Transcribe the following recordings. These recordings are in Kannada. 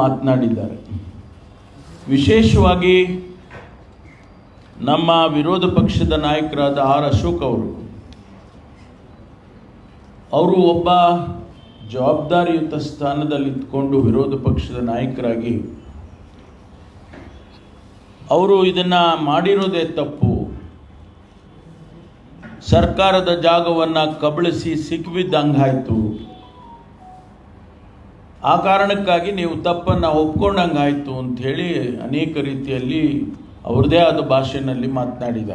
ಮಾತನಾಡಿದ್ದಾರೆ. ವಿಶೇಷವಾಗಿ ನಮ್ಮ ವಿರೋಧ ಪಕ್ಷದ ನಾಯಕರಾದ ಆರ್ ಅಶೋಕ್ ಅವರು. ಅವರು ಒಬ್ಬ ಜವಾಬ್ದಾರಿಯುತ ಸ್ಥಾನದಲ್ಲಿ ಇದ್ಕೊಂಡು ವಿರೋಧ ಪಕ್ಷದ ನಾಯಕರಾಗಿ. ಅವರು ಇದನ್ನ ಮಾಡಿರೋದೇ ತಪ್ಪು. ಸರ್ಕಾರದ ಜಾಗವನ್ನು ಕಬಳಿಸಿ ಸಿಕ್ಕಿಬಿದ್ದಂಗಾಯ್ತು. ಆ ಕಾರಣಕ್ಕಾಗಿ ನೀವು ತಪ್ಪನ್ನು ಅಂತ ಅಂಥೇಳಿ ಅನೇಕ ರೀತಿಯಲ್ಲಿ ಅವ್ರದ್ದೇ ಆದ ಭಾಷೆಯಲ್ಲಿ ಮಾತನಾಡಿದ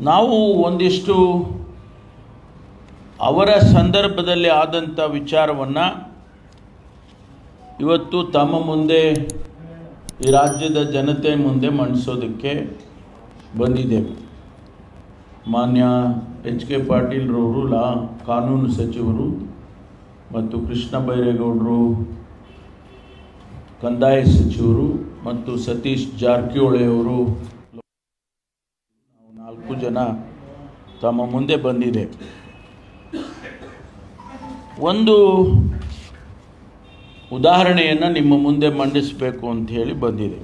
ನಾವು ಒಂದಿಷ್ಟು ಅವರ ಸಂದರ್ಭದಲ್ಲಿ ಆದಂಥ ವಿಚಾರವನ್ನು ಇವತ್ತು ತಮ್ಮ ಮುಂದೆ ಈ ರಾಜ್ಯದ ಜನತೆ ಮುಂದೆ ಮಂಡಿಸೋದಕ್ಕೆ ಬಂದಿದ್ದೇವೆ ಮಾನ್ಯ ಎಚ್ ಕೆ ಪಾಟೀಲ್ರವರು, ಲಾ, ಕಾನೂನು ಸಚಿವರು ಮತ್ತು ಕೃಷ್ಣ ಬೈರೇಗೌಡರು, ಕಂದಾಯ ಸಚಿವರು ಮತ್ತು ಸತೀಶ್ ಜಾರಕಿಹೊಳಿಯವರು ನಾಲ್ಕು ಜನ ತಮ್ಮ ಮುಂದೆ ಬಂದಿದೆ. ಒಂದು ಉದಾಹರಣೆಯನ್ನು ನಿಮ್ಮ ಮುಂದೆ ಮಂಡಿಸಬೇಕು ಅಂತ ಹೇಳಿ ಬಂದಿದೆ.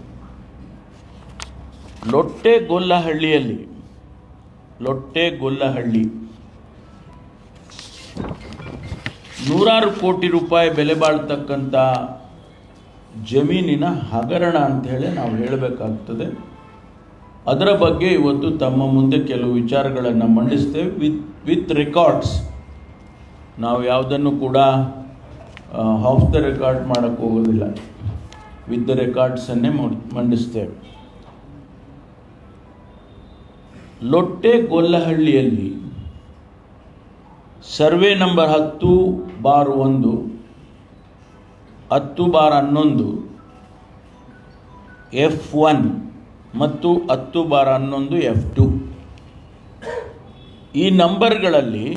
ಲೊಟ್ಟೆಗೊಲ್ಲಹಳ್ಳಿಯಲ್ಲಿ, ಲೊಟ್ಟೆಗೊಲ್ಲಹಳ್ಳಿ ನೂರಾರು ಕೋಟಿ ರೂಪಾಯಿ ಬೆಲೆ ಬಾಳ್ತಕ್ಕಂಥ ಜಮೀನಿನ ಹಗರಣ ಅಂತ ಹೇಳಿ ನಾವು ಹೇಳಬೇಕಾಗ್ತದೆ. ಅದರ ಬಗ್ಗೆ ಇವತ್ತು ತಮ್ಮ ಮುಂದೆ ಕೆಲವು ವಿಚಾರಗಳನ್ನು ಮಂಡಿಸ್ತೇವೆ. With with records. ನಾವು ಯಾವುದನ್ನು ಕೂಡ ಹಾಫ್ ದ ರೆಕಾರ್ಡ್ ಮಾಡೋಕ್ಕೆ ಹೋಗೋದಿಲ್ಲ. ವಿತ್ ದ ರೆಕಾರ್ಡ್ಸನ್ನೇ ಮಂಡಿಸ್ತೇವೆ. ಲೊಟ್ಟೆ ಗೊಲ್ಲಹಳ್ಳಿಯಲ್ಲಿ ಸರ್ವೆ ನಂಬರ್ ಹತ್ತು ಬಾರ್ ಒಂದು, ಹತ್ತು ಬಾರ್ ಹನ್ನೊಂದು, ಎಫ್ ಒನ್ ಮತ್ತು ಹತ್ತು ಬಾರ್ ಹನ್ನೊಂದು, ಎಫ್ ಟು. ಈ ನಂಬರ್ಗಳಲ್ಲಿ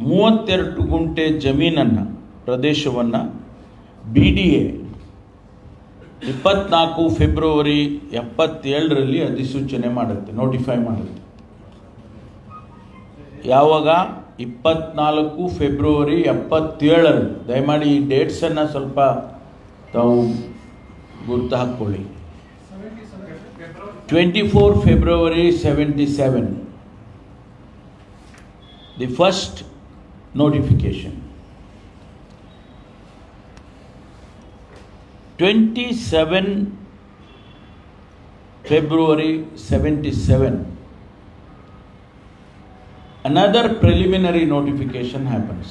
ಮೂವತ್ತೆರಡು ಗುಂಟೆ ಜಮೀನನ್ನು, ಪ್ರದೇಶವನ್ನು ಬಿ ಡಿ ಎ ಇಪ್ಪತ್ನಾಲ್ಕು ಫೆಬ್ರವರಿ ಎಪ್ಪತ್ತೇಳರಲ್ಲಿ ಅಧಿಸೂಚನೆ ಮಾಡುತ್ತೆ, ನೋಟಿಫೈ ಮಾಡುತ್ತೆ. ಯಾವಾಗ? ಇಪ್ಪತ್ನಾಲ್ಕು ಫೆಬ್ರವರಿ ಎಪ್ಪತ್ತೇಳರಲ್ಲಿ ದಯಮಾಡಿ ಈ ಡೇಟ್ಸನ್ನು ಸ್ವಲ್ಪ ತಾವು ಗುರುತು ಹಾಕ್ಕೊಳ್ಳಿ. Twenty four February seventy seven the first notification. 27 February 77, another preliminary notification happens.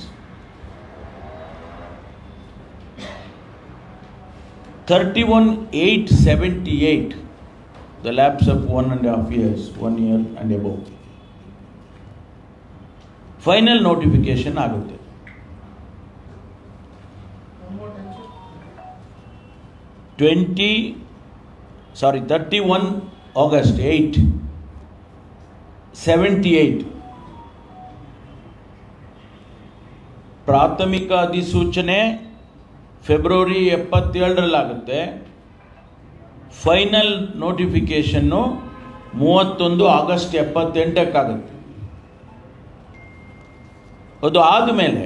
31 8 78, the lapse of one and a half years, one year and above. Final notification ಆಗುತ್ತೆ ಟ್ವೆಂಟಿ ಸಾರಿ thirty one August eight seventy eight ಪ್ರಾಥಮಿಕ ಅಧಿಸೂಚನೆ ಫೆಬ್ರವರಿ ಎಪ್ಪತ್ತೇಳರಲ್ಲಾಗುತ್ತೆ. ಫೈನಲ್ ನೋಟಿಫಿಕೇಷನ್ನು ಮೂವತ್ತೊಂದು ಆಗಸ್ಟ್ ಎಪ್ಪತ್ತೆಂಟಕ್ಕಾಗುತ್ತೆ. ಅದು ಆದಮೇಲೆ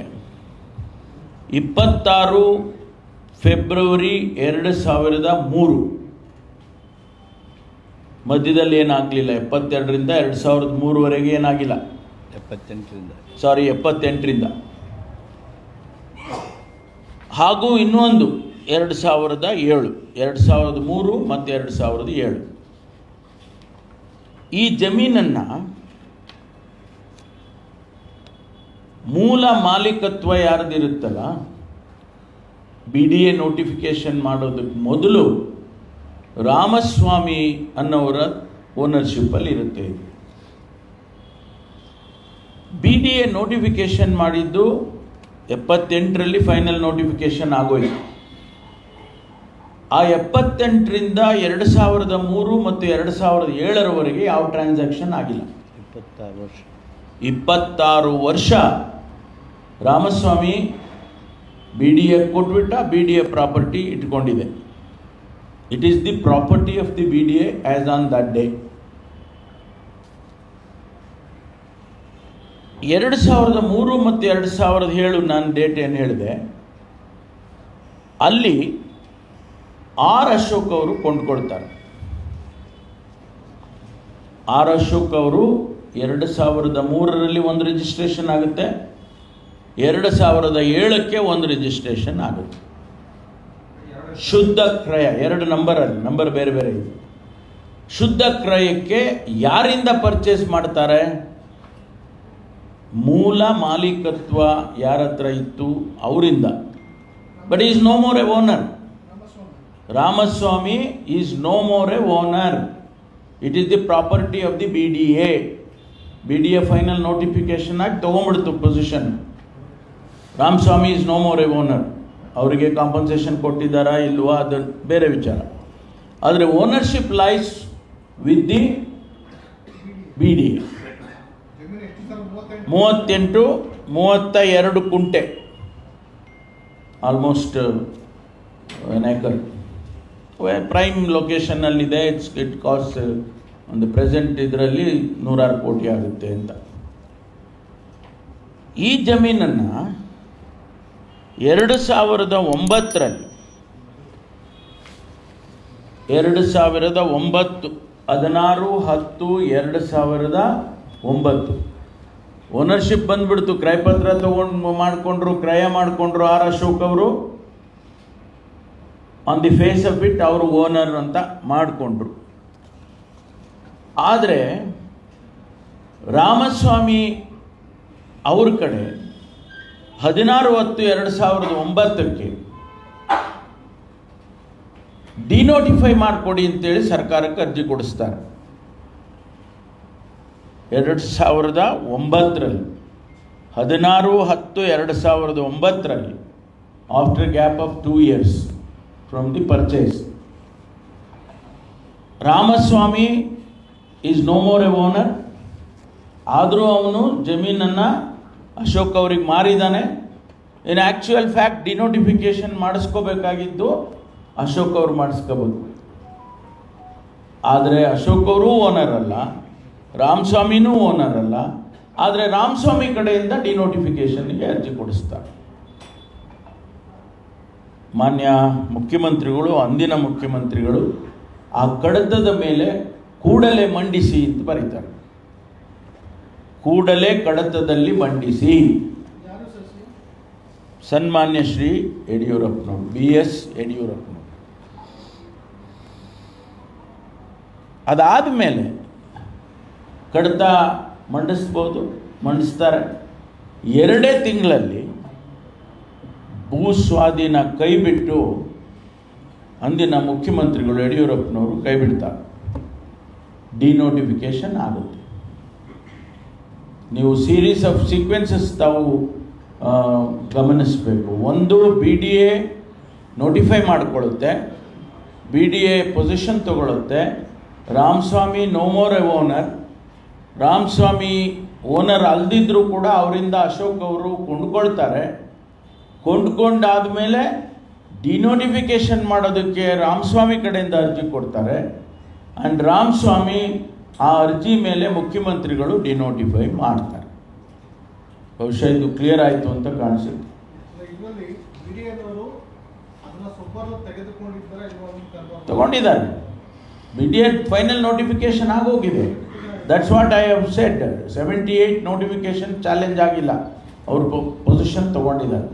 ಇಪ್ಪತ್ತಾರು ಫೆಬ್ರವರಿ ಎರಡು ಸಾವಿರದ ಮೂರು. ಮಧ್ಯದಲ್ಲಿ ಏನಾಗಲಿಲ್ಲ ಎಪ್ಪತ್ತೆರಡರಿಂದ ಎರಡು ಸಾವಿರದ ಮೂರುವರೆಗೆ ಏನಾಗಿಲ್ಲ. ಎಪ್ಪತ್ತೆಂಟರಿಂದ. ಸಾರಿ ಎಪ್ಪತ್ತೆಂಟರಿಂದ. ಹಾಗೂ ಇನ್ನೊಂದು ಎರಡು ಸಾವಿರದ ಏಳು, ಎರಡು ಸಾವಿರದ ಮೂರು ಮತ್ತು ಎರಡು ಸಾವಿರದ ಏಳು. ಈ ಜಮೀನನ್ನು ಮೂಲ ಮಾಲೀಕತ್ವ ಯಾರ್ದಿರುತ್ತಲ್ಲ ಬಿ ಡಿ ಎ ನೋಟಿಫಿಕೇಶನ್ ಮಾಡೋದಕ್ಕೆ ಮೊದಲು ರಾಮಸ್ವಾಮಿ ಅನ್ನೋರ ಓನರ್ಶಿಪ್ಪಲ್ಲಿ ಇರುತ್ತೆ ಬಿ ಡಿ ಎ ನೋಟಿಫಿಕೇಶನ್ ಮಾಡಿದ್ದು ಎಪ್ಪತ್ತೆಂಟರಲ್ಲಿ ಫೈನಲ್ ನೋಟಿಫಿಕೇಶನ್ ಆಗೋಯ್ತು. ಆ ಎಪ್ಪತ್ತೆಂಟರಿಂದ ಎರಡು ಸಾವಿರದ ಮೂರು ಮತ್ತು ಎರಡು ಸಾವಿರದ ಏಳರವರೆಗೆ ಯಾವ ಟ್ರಾನ್ಸಾಕ್ಷನ್ ಆಗಿಲ್ಲ. ಇಪ್ಪತ್ತಾರು ವರ್ಷ. ಇಪ್ಪತ್ತಾರು ವರ್ಷ. ರಾಮಸ್ವಾಮಿ ಬಿ ಡಿ ಎ ಕೊಟ್ಬಿಟ್ಟ B D A property ಇಟ್ಕೊಂಡಿದೆ. It is the property of the B D A as on that day ಎರಡು ಸಾವಿರದ ಮೂರು ಮತ್ತು ಎರಡು ಸಾವಿರದ ಏಳು ನಾನು ಡೇಟ್ ಏನು ಹೇಳಿದೆ. ಅಲ್ಲಿ ಆರ್ ಅಶೋಕ್ ಅವರು ಕೊಂಡ್ಕೊಳ್ತಾರೆ. ಆರ್ ಅಶೋಕ್ ಅವರು ಎರಡು ಸಾವಿರದ ಮೂರರಲ್ಲಿ ಒಂದು ರಿಜಿಸ್ಟ್ರೇಷನ್ ಆಗುತ್ತೆ. ಎರಡು ಸಾವಿರದ ಏಳಕ್ಕೆ ಒಂದು ರಿಜಿಸ್ಟ್ರೇಷನ್ ಆಗುತ್ತೆ. ಶುದ್ಧ ಕ್ರಯ, ಎರಡು ನಂಬರಲ್ಲಿ ನಂಬರ್ ಬೇರೆ ಬೇರೆ ಇದೆ. ಶುದ್ಧ ಕ್ರಯಕ್ಕೆ ಯಾರಿಂದ ಪರ್ಚೇಸ್ ಮಾಡ್ತಾರೆ? ಮೂಲ ಮಾಲೀಕತ್ವ ಯಾರ ಹತ್ರ ಇತ್ತು? ಅವರಿಂದ. But is no more a owner Ramaswamy is no more a owner it is the property of the B D A B D A final notification ಆಗಿ ತೊಗೊಂಬಿಡ್ತು position Ramaswamy is no more a owner ಅವರಿಗೆ ಕಾಂಪನ್ಸೇಷನ್ ಕೊಟ್ಟಿದ್ದಾರಾ ಇಲ್ವಾ ಅದು ಬೇರೆ ವಿಚಾರ. ಆದರೆ ownership lies with the B D A ಮೂವತ್ತೆಂಟು ಮೂವತ್ತ ಎರಡು ಕುಂಟೆ ಆಲ್ಮೋಸ್ಟ್ ಏಕರ್ ಪ್ರೈಮ್ ಲೊಕೇಶನ್ನಲ್ಲಿದೆ ಇಟ್ಸ್ ಇಟ್ ಕಾಸ್ಟ್ ಒಂದು ಪ್ರೆಸೆಂಟ್ ಇದರಲ್ಲಿ ನೂರಾರು ಕೋಟಿ ಆಗುತ್ತೆ ಅಂತ. ಈ ಜಮೀನನ್ನು ಎರಡು ಸಾವಿರದ ಒಂಬತ್ತರಲ್ಲಿ, ಎರಡು ಸಾವಿರದ ಒಂಬತ್ತು, ಹದಿನಾರು, ಹತ್ತು, ಎರಡು ಸಾವಿರದ ಒಂಬತ್ತು. ಓನರ್ಶಿಪ್ ಬಂದ್ಬಿಡ್ತು. ಕ್ರಯಪತ್ರ ತಗೊಂಡು ಮಾಡಿಕೊಂಡ್ರು, ಕ್ರಯ ಮಾಡಿಕೊಂಡ್ರು ಆರ್ ಅಶೋಕ್ ಅವರು. On the face of it ಅವರು ಓನರ್ ಅಂತ ಮಾಡಿಕೊಂಡ್ರು. ಆದರೆ, ರಾಮಸ್ವಾಮಿ ಅವ್ರ ಕಡೆ ಹದಿನಾರು ಹತ್ತು ಎರಡು ಸಾವಿರದ ಒಂಬತ್ತಕ್ಕೆ ಡಿನೋಟಿಫೈ ಮಾಡಿಕೊಡಿ ಅಂತೇಳಿ ಸರ್ಕಾರಕ್ಕೆ ಅರ್ಜಿ ಕೊಡಿಸ್ತಾರೆ. ಎರಡು ಸಾವಿರದ ಒಂಬತ್ತರಲ್ಲಿ, ಹದಿನಾರು ಹತ್ತು ಎರಡು ಸಾವಿರದ ಒಂಬತ್ತರಲ್ಲಿ after gap of two years from the purchase Ramaswamy is no more a owner ಆದರೂ ಅವನು ಜಮೀನನ್ನು ಅಶೋಕ್ ಅವ್ರಿಗೆ ಮಾರಿದ್ದಾನೆ ಇನ್ ಆ್ಯಕ್ಚುಯಲ್ ಫ್ಯಾಕ್ಟ್ ಡಿನೋಟಿಫಿಕೇಶನ್ ಮಾಡಿಸ್ಕೋಬೇಕಾಗಿದ್ದು ಅಶೋಕ್ ಅವರು ಮಾಡಿಸ್ಕೋಬೋದು. ಆದರೆ ಅಶೋಕ್ ಅವರೂ ಓನರ್ ಅಲ್ಲ. ರಾಮಸ್ವಾಮಿನೂ ಓನರ್ ಅಲ್ಲ, ಆದರೆ ರಾಮಸ್ವಾಮಿ ಕಡೆಯಿಂದ ಡಿನೋಟಿಫಿಕೇಷನ್ಗೆ ಅರ್ಜಿ ಕೊಡಿಸ್ತಾರೆ. ಮಾನ್ಯ ಮುಖ್ಯಮಂತ್ರಿಗಳು, ಅಂದಿನ ಮುಖ್ಯಮಂತ್ರಿಗಳು ಆ ಕಡತದ ಮೇಲೆ ಕೂಡಲೇ ಮಂಡಿಸಿ ಅಂತ ಬರೀತಾರೆ. ಕೂಡಲೇ ಕಡತದಲ್ಲಿ ಮಂಡಿಸಿ. ಸನ್ಮಾನ್ಯ ಶ್ರೀ ಯಡಿಯೂರಪ್ಪನವರು, ಬಿ ಎಸ್ ಯಡಿಯೂರಪ್ಪನವರು. ಅದಾದ ಮೇಲೆ ಕಡತ ಮಂಡಿಸ್ಬೋದು, ಮಂಡಿಸ್ತಾರೆ. ಎರಡೇ ತಿಂಗಳಲ್ಲಿ ಭೂ ಸ್ವಾಧೀನ ಕೈ ಬಿಟ್ಟು ಅಂದಿನ ಮುಖ್ಯಮಂತ್ರಿಗಳು ಯಡಿಯೂರಪ್ಪನವರು ಕೈ ಬಿಡ್ತಾರೆ ಡಿನೋಟಿಫಿಕೇಶನ್ ಆಗುತ್ತೆ. ನೀವು ಸೀರೀಸ್ ಆಫ್ ಸೀಕ್ವೆನ್ಸಸ್ ತಾವು ಗಮನಿಸಬೇಕು. ಒಂದು ಬಿ ಡಿ ಎ ನೋಟಿಫೈ ಮಾಡಿಕೊಳ್ಳುತ್ತೆ B D A position ತಗೊಳ್ಳುತ್ತೆ. Ramaswamy no more a owner Ramaswamy owner ಅಲ್ದಿದ್ರೂ ಕೂಡ ಅವರಿಂದ ಅಶೋಕ್ ಅವರು ಕೊಂಡ್ಕೊಳ್ತಾರೆ. ಕೊಂಡ್ಕೊಂಡಾದ್ಮೇಲೆ ಡಿನೋಟಿಫಿಕೇಶನ್ ಮಾಡೋದಕ್ಕೆ ರಾಮಸ್ವಾಮಿ ಕಡೆಯಿಂದ ಅರ್ಜಿ ಕೊಡ್ತಾರೆ. ಆ್ಯಂಡ್ ರಾಮಸ್ವಾಮಿ ಆ ಅರ್ಜಿ ಮೇಲೆ ಮುಖ್ಯಮಂತ್ರಿಗಳು ಡಿನೋಟಿಫೈ ಮಾಡ್ತಾರೆ. ಬಹುಶಃ ಇದು ಕ್ಲಿಯರ್ ಆಯಿತು ಅಂತ ಕಾಣಿಸುತ್ತೆ. ತಗೊಂಡಿದ್ದಾರೆ B D A final notification ಆಗೋಗಿದೆ. That's what I have said seventy eight notification challenge ಆಗಿಲ್ಲ. ಅವರು ಪೊಸಿಷನ್ ತಗೊಂಡಿದ್ದಾರೆ.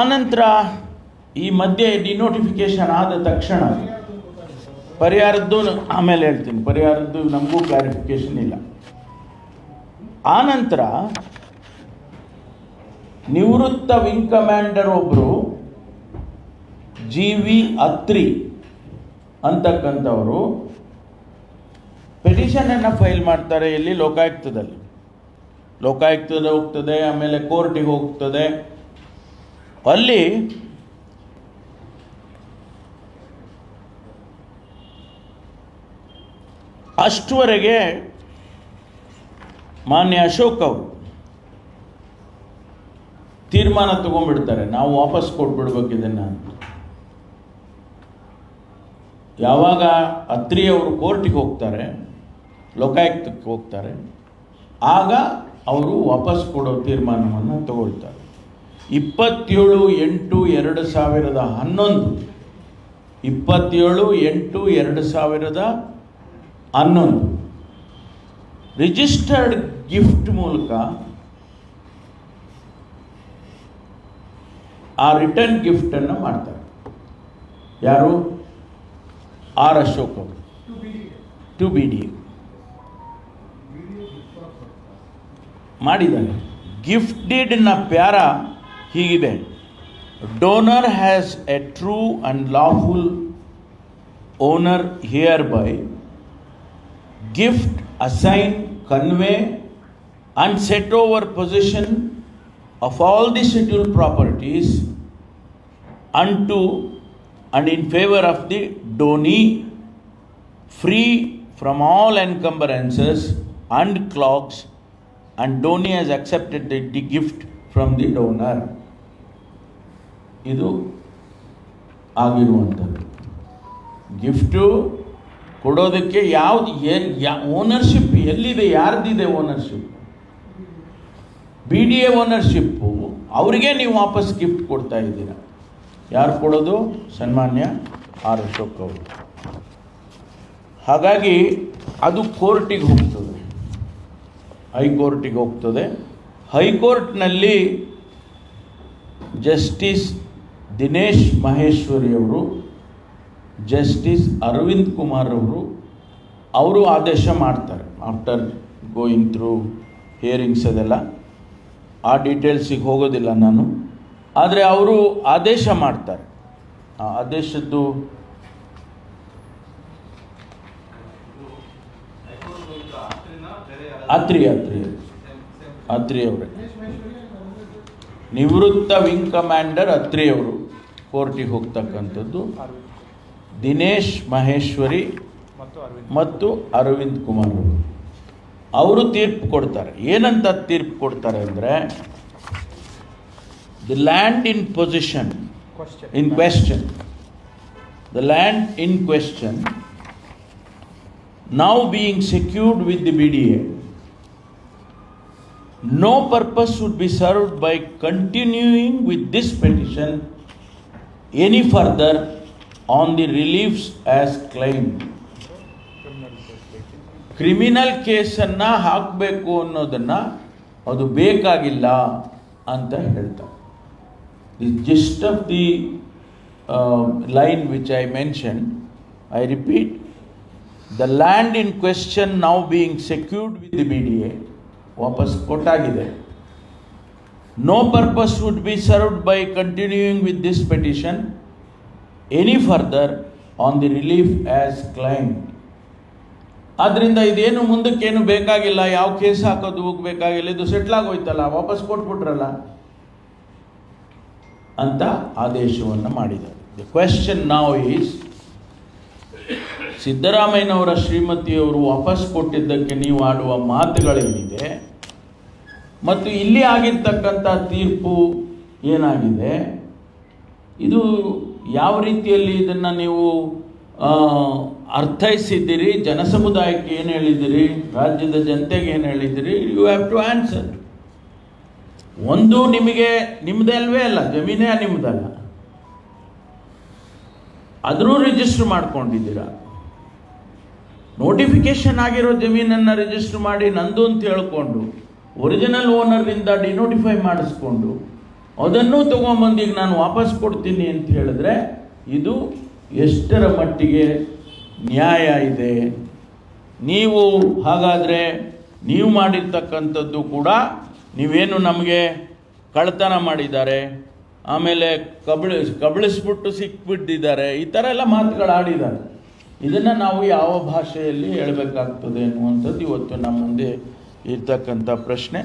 ಆನಂತರ ಈ ಮಧ್ಯೆ ಡಿನೋಟಿಫಿಕೇಶನ್ ಆದ ತಕ್ಷಣ ಪರಿಹಾರದ್ದು ಆಮೇಲೆ ಹೇಳ್ತೀನಿ. ಪರಿಹಾರದ್ದು ನಮಗೂ ಕ್ಲಾರಿಫಿಕೇಶನ್ ಇಲ್ಲ. ಆನಂತರ ನಿವೃತ್ತ ವಿಂಗ್ ಕಮಾಂಡರ್ ಒಬ್ಬರು ಜಿ ವಿ ಅತ್ರಿ ಅಂತಕ್ಕಂಥವರು ಪೆಟಿಷನನ್ನು ಫೈಲ್ ಮಾಡ್ತಾರೆ ಇಲ್ಲಿ ಲೋಕಾಯುಕ್ತದಲ್ಲಿ. ಲೋಕಾಯುಕ್ತದಲ್ಲಿ ಹೋಗ್ತದೆ, ಆಮೇಲೆ ಕೋರ್ಟಿಗೆ ಹೋಗ್ತದೆ. ಅಲ್ಲಿ ಅಷ್ಟುವರೆಗೆ ಮಾನ್ಯ ಅಶೋಕ್ ಅವರು ತೀರ್ಮಾನ ತಗೊಂಡ್ಬಿಡ್ತಾರೆ. ನಾವು ವಾಪಸ್ ಕೊಟ್ಬಿಡ್ಬೇಕು ಇದನ್ನು ಯಾವಾಗ ಅತ್ರಿ ಅವರು ಕೋರ್ಟಿಗೆ ಹೋಗ್ತಾರೆ ಲೋಕಾಯುಕ್ತಕ್ಕೆ ಹೋಗ್ತಾರೆ. ಆಗ ಅವರು ವಾಪಸ್ ಕೊಡೋ ತೀರ್ಮಾನವನ್ನು ತಗೊಳ್ತಾರೆ. ಇಪ್ಪತ್ತೇಳು ಎಂಟು ಎರಡು ಸಾವಿರದ ಹನ್ನೊಂದು, ಇಪ್ಪತ್ತೇಳು ಎಂಟು ಎರಡು ಸಾವಿರದ ಹನ್ನೊಂದು, ರಿಜಿಸ್ಟರ್ಡ್ ಗಿಫ್ಟ್ ಮೂಲಕ ಆ ರಿಟರ್ನ್ ಗಿಫ್ಟನ್ನು ಮಾಡ್ತಾರೆ. ಯಾರು? ಆರ್ ಅಶೋಕ್ ಅವರು. ಟು ಬಿ ಡಿ ಮಾಡಿದ್ದಾನೆ ಗಿಫ್ಟ್ ಡೀಡ್ನ ಪ್ಯಾರ ಹೀಗಿದೆ donor has a true and lawful owner hereby gift assign convey and set over possession of all the scheduled properties unto and in favor of the donee free from all encumbrances and clocks and Dhoni has accepted the, the gift from the donor. ಇದು ಆಗಿರುವಂಥದ್ದು. ಗಿಫ್ಟು ಕೊಡೋದಕ್ಕೆ ಯಾವ್ದು ಓನರ್ಶಿಪ್ ಎಲ್ಲಿದೆ ಯಾರ್ದಿದೆ ownership B D A ownership ಅವರಿಗೆ ನೀವು ವಾಪಸ್ ಗಿಫ್ಟ್ ಕೊಡ್ತಾ ಇದ್ದೀರಾ. ಯಾರು ಕೊಡೋದು? ಸನ್ಮಾನ್ಯ ಆರ್ ಅಶೋಕ್ ಅವರು. ಹಾಗಾಗಿ ಅದು ಕೋರ್ಟಿಗೆ ಹೋಗ್ತದೆ. ಹೈಕೋರ್ಟಿಗೆ ಹೋಗ್ತದೆ. ಹೈಕೋರ್ಟ್ನಲ್ಲಿ ಜಸ್ಟಿಸ್ ದಿನೇಶ್ ಮಹೇಶ್ವರಿಯವರು ಜಸ್ಟಿಸ್ ಅರವಿಂದ್ ಕುಮಾರ್ ಅವರು ಅವರು ಆದೇಶ ಮಾಡ್ತಾರೆ. ಆಫ್ಟರ್ ಗೋಯಿಂಗ್ ಥ್ರೂ ಹಿಯರಿಂಗ್ಸ್ ಅದೆಲ್ಲ, ಆ ಡೀಟೇಲ್ಸಿಗೆ ಹೋಗೋದಿಲ್ಲ ನಾನು. ಆದರೆ ಅವರು ಆದೇಶ ಮಾಡ್ತಾರೆ. ಆ ಆದೇಶದ್ದು ಅತ್ರಿ ಅತ್ರಿ ಅತ್ರಿ ಅವರೇ ನಿವೃತ್ತ ವಿಂಗ್ ಕಮಾಂಡರ್ ಅತ್ರಿ ಅವರು ಕೋರ್ಟಿಗೆ ಹೋಗ್ತಕ್ಕಂಥದ್ದು ದಿನೇಶ್ ಮಹೇಶ್ವರಿ ಮತ್ತು ಅರವಿಂದ್ ಕುಮಾರ್ ಅವರು. ಅವರು ತೀರ್ಪು ಕೊಡ್ತಾರೆ. ಏನಂತ ತೀರ್ಪು ಕೊಡ್ತಾರೆ ಅಂದರೆ the land in position in question the land in question now being secured with the BDA, no purpose would be served by continuing with this petition any further on the reliefs as claimed. Criminal ಕೇಸನ್ನು ಹಾಕಬೇಕು ಅನ್ನೋದನ್ನು ಅದು ಬೇಕಾಗಿಲ್ಲ ಅಂತ ಹೇಳ್ತಾರೆ the gist of the line which I mention I repeat the land in question now being secured with the B D A ವಾಪಸ್ ಕೊಟ್ಟಾಗಿದೆ. No purpose would be served by continuing with this petition any further on the relief as claim ಆದ್ದರಿಂದ ಇದೇನು ಮುಂದಕ್ಕೇನು ಬೇಕಾಗಿಲ್ಲ, ಯಾವ ಕೇಸ್ ಹಾಕೋದು ಹೋಗಬೇಕಾಗಿಲ್ಲ, ಇದು ಸೆಟ್ಲ್ ಆಗೋಯ್ತಲ್ಲ, ವಾಪಸ್ ಕೊಟ್ಬಿಟ್ರಲ್ಲ ಅಂತ ಆದೇಶವನ್ನು ಮಾಡಿದ್ದಾರೆ. ದ ಕ್ವೆಶ್ಚನ್ ನಾವು ಈಸ್ ಸಿದ್ದರಾಮಯ್ಯನವರ ಶ್ರೀಮತಿಯವರು ವಾಪಸ್ ಕೊಟ್ಟಿದ್ದಕ್ಕೆ ನೀವು ಆಡುವ ಮಾತುಗಳೇನಿದೆ, ಮತ್ತು ಇಲ್ಲಿ ಆಗಿರ್ತಕ್ಕಂಥ ತೀರ್ಪು ಏನಾಗಿದೆ, ಇದು ಯಾವ ರೀತಿಯಲ್ಲಿ ಇದನ್ನು ನೀವು ಅರ್ಥೈಸಿದ್ದೀರಿ, ಜನಸಮುದಾಯಕ್ಕೆ ಏನು ಹೇಳಿದ್ದೀರಿ, ರಾಜ್ಯದ ಜನತೆಗೆ ಏನು ಹೇಳಿದ್ದೀರಿ ಯು ಹ್ಯಾವ್ ಟು ಆನ್ಸರ್ ಒಂದು ನಿಮಗೆ ನಿಮ್ಮದೇ ಅಲ್ವೇ ಅಲ್ಲ, ಜಮೀನೇ ನಿಮ್ಮದಲ್ಲ ಆದರೂ ರಿಜಿಸ್ಟರ್ ಮಾಡ್ಕೊಂಡಿದ್ದೀರಾ. ನೋಟಿಫಿಕೇಶನ್ ಆಗಿರೋ ಜಮೀನನ್ನು ರಿಜಿಸ್ಟರ್ ಮಾಡಿ ನಂದು ಅಂತ ಹೇಳ್ಕೊಂಡು ಒರಿಜಿನಲ್ ಓನರ್ನಿಂದ ಡಿನೋಟಿಫೈ ಮಾಡಿಸ್ಕೊಂಡು, ಅದನ್ನೂ ತೊಗೊಂಬಂದು ಈಗ ನಾನು ವಾಪಸ್ ಕೊಡ್ತೀನಿ ಅಂತ ಹೇಳಿದ್ರೆ, ಇದು ಎಷ್ಟರ ಮಟ್ಟಿಗೆ ನ್ಯಾಯ ಇದೆ? ನೀವು ಹಾಗಾದರೆ ನೀವು ಮಾಡಿರ್ತಕ್ಕಂಥದ್ದು ಕೂಡ ನೀವೇನು ನಮಗೆ ಕಳ್ತನ ಮಾಡಿದ್ದಾರೆ? ಆಮೇಲೆ ಕಬಳಿ, ಕಬಳಿಸ್ಬಿಟ್ಟು ಸಿಕ್ಬಿಟ್ಟಿದ್ದಾರೆ. ಈ ಥರ ಎಲ್ಲ ಮಾತುಗಳು ಆಡಿದ್ದಾರೆ. ಇದನ್ನು ನಾವು ಯಾವ ಭಾಷೆಯಲ್ಲಿ ಹೇಳಬೇಕಾಗ್ತದೆ ಅನ್ನುವಂಥದ್ದು ಇವತ್ತು ನಮ್ಮ ಮುಂದೆ ಇರ್ತಕ್ಕಂಥ ಪ್ರಶ್ನೆ.